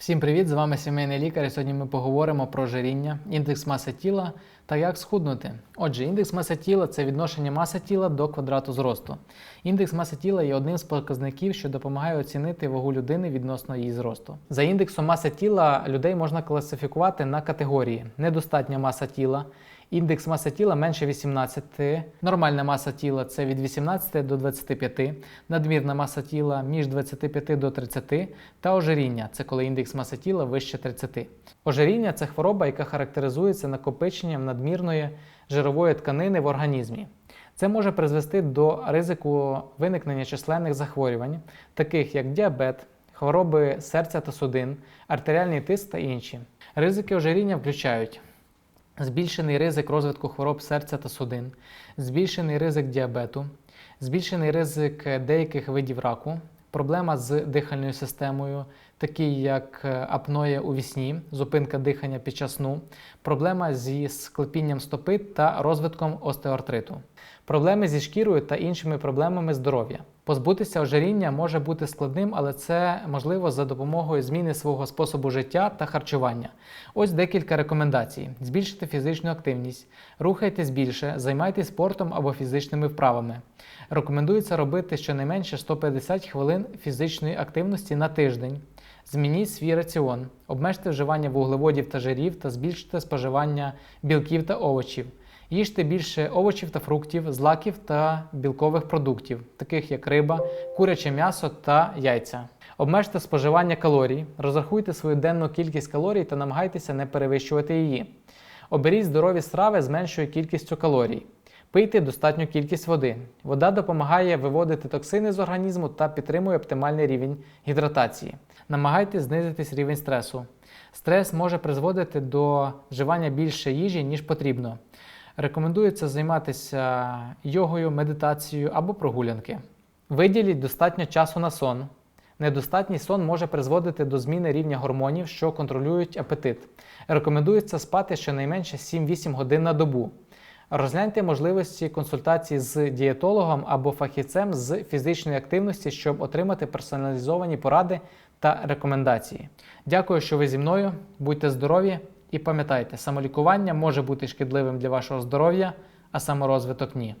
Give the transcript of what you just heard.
Всім привіт! З вами сімейний лікар. І Сьогодні ми поговоримо про жиріння, індекс маси тіла та як схуднути. Отже, індекс маси тіла це відношення маси тіла до квадрату зросту. Індекс маси тіла є одним з показників, що допомагає оцінити вагу людини відносно її зросту. За індексом маси тіла людей можна класифікувати на категорії: недостатня маса тіла. Індекс маси тіла менше 18, нормальна маса тіла це від 18 до 25, надмірна маса тіла між 25 до 30 та ожиріння це коли індекс маси тіла вище 30. Ожиріння це хвороба, яка характеризується накопиченням надмірної жирової тканини в організмі. Це може призвести до ризику виникнення численних захворювань, таких як діабет, хвороби серця та судин, артеріальний тиск та інші. Ризики ожиріння включають збільшений ризик розвитку хвороб серця та судин, збільшений ризик діабету, збільшений ризик деяких видів раку, проблема з дихальною системою, такі як апноя у вісні, зупинка дихання під час сну, проблема зі склепінням стопи та розвитком остеоартриту, проблеми зі шкірою та іншими проблемами здоров'я. Позбутися ожиріння може бути складним, але це можливо за допомогою зміни свого способу життя та харчування. Ось декілька рекомендацій: збільшити фізичну активність, рухайтесь більше, займайтесь спортом або фізичними вправами. Рекомендується робити щонайменше 150 хвилин фізичної активності на тиждень. Змініть свій раціон, обмежте вживання вуглеводів та жирів та збільшите споживання білків та овочів. Їжте більше овочів та фруктів, злаків та білкових продуктів, таких як риба, куряче м'ясо та яйця. Обмежте споживання калорій, розрахуйте свою денну кількість калорій та намагайтеся не перевищувати її. Оберіть здорові страви з меншою кількістю калорій. Пийте достатню кількість води. Вода допомагає виводити токсини з організму та підтримує оптимальний рівень гідратації. Намагайтесь знизити рівень стресу. Стрес може призводити до вживання більше їжі, ніж потрібно. Рекомендується займатися йогою, медитацією або прогулянки. Виділіть достатньо часу на сон. Недостатній сон може призводити до зміни рівня гормонів, що контролюють апетит. Рекомендується спати щонайменше 7-8 годин на добу. Розгляньте можливості консультації з дієтологом або фахівцем з фізичної активності, щоб отримати персоналізовані поради та рекомендації. Дякую, що ви зі мною. Будьте здорові і пам'ятайте, самолікування може бути шкідливим для вашого здоров'я, а саморозвиток ні.